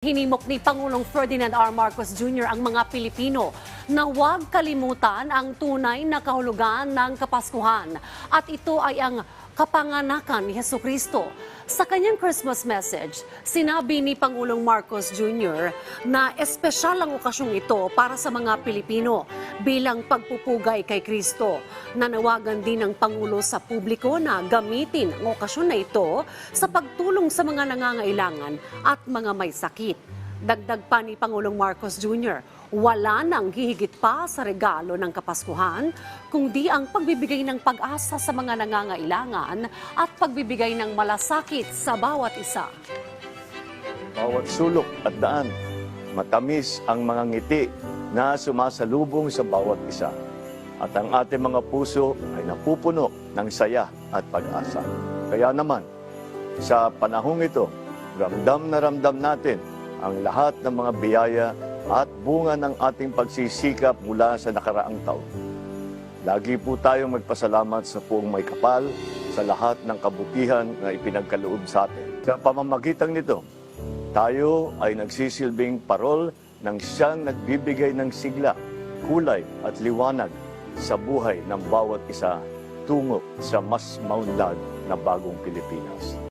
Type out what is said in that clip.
Hinimok ni Pangulong Ferdinand R. Marcos Jr. ang mga Pilipino na huwag kalimutan ang tunay na kahulugan ng Kapaskuhan at ito ay ang kapanganakan ni Heso Kristo. Sa kanyang Christmas message, sinabi ni Pangulong Marcos Jr. na espesyal ang okasyong ito para sa mga Pilipino bilang pagpupugay kay Kristo. Nanawagan din ng Pangulo sa publiko na gamitin ang okasyon na ito sa pagtulong sa mga nangangailangan at mga may sakit. Dagdag pa ni Pangulong Marcos Jr., wala nang hihigit pa sa regalo ng Kapaskuhan, kundi ang pagbibigay ng pag-asa sa mga nangangailangan at pagbibigay ng malasakit sa bawat isa. Bawat sulok at daan, matamis ang mga ngiti na sumasalubong sa bawat isa. At ang ating mga puso ay napupuno ng saya at pag-asa. Kaya naman, sa panahong ito, ramdam na ramdam natin ang lahat ng mga biyaya at bunga ng ating pagsisikap mula sa nakaraang taon. Lagi po tayong magpasalamat sa puong may kapal sa lahat ng kabutihan na ipinagkaloob sa atin. Sa pamamagitan nito, tayo ay nagsisilbing parol ng siyang nagbibigay ng sigla, kulay at liwanag sa buhay ng bawat isa tungo sa mas maunlad na bagong Pilipinas.